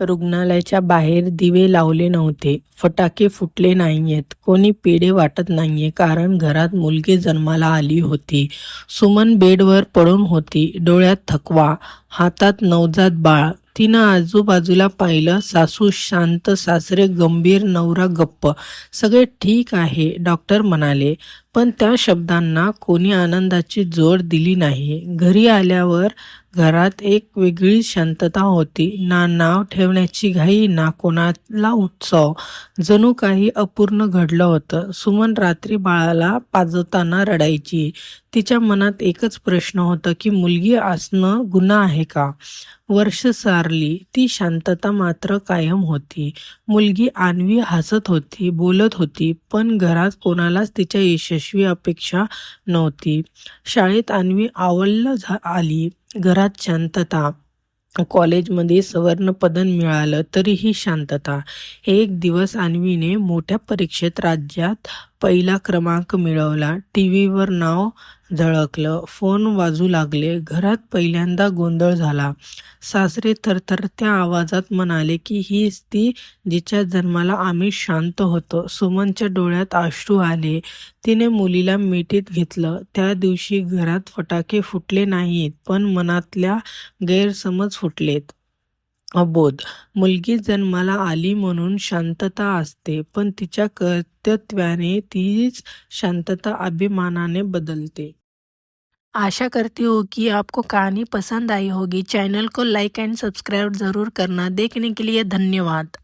रुग्णालयाच्या बाहेर दिवे लावले नव्हते. फटाके फुटले नाहीयेत. कोणी पेढे वाटत नाहीये कारण घरात मुलगी जन्माला आली होती. सुमन बेडवर पडून होती. डोळ्यात थकवा. हातात नवजात बाळ. तिनं आजूबाजूला पाहिलं. सासू शांत सासरे गंभीर नवरा गप्प. सगळे ठीक आहे डॉक्टर म्हणाले. पण त्या शब्दांना कोणी आनंदाची जोड दिली नाही. घरी आल्यावर घरात एक वेगळी शांतता होती. ना नाव ठेवण्याची घाई ना कोणाला उत्सव. जणू काही अपूर्ण घडलं होतं. सुमन रात्री बाळाला पाजवताना रडायची. तिच्या मनात एकच प्रश्न होता की मुलगी असणं गुन्हा आहे का? वर्ष सारली. ती शांतता मात्र कायम होती. मुलगी आणवी हसत होती बोलत होती पण घरात कोणालाच तिच्या यशस्वी अपेक्षा नव्हती. शाळेत आणवी आवडलं झा आली. घरात शांतता. कॉलेजमध्ये सुवर्णपदन मिळालं तरीही शांतता. एक दिवस अन्वीने मोठ्या परीक्षेत राज्यात पहिला क्रमांक मिळवला. टी व्हीवर नाव झळकलं. फोन वाजू लागले. घरात पहिल्यांदा गोंधळ झाला. सासरे थरथरत्या आवाजात म्हणाले की हीच ती जिच्या जन्माला आम्ही शांत होतो. सुमनच्या डोळ्यात अश्रू आले. तिने मुलीला मिठीत घेतलं. त्या दिवशी घरात फटाके फुटले नाहीत पण मनातल्या गैरसमज फुटलेत. अबोध. मुलगी जन्माला आली म्हणून शांतता असते पण तिच्या कर्तृत्वाने तीच शांतता अभिमानाने बदलते. आशा करती हो हूँ कि आपको कहानी पसंद आई होगी. चैनल को लाइक एंड सब्सक्राइब ज़रूर करना. देखने के लिए धन्यवाद.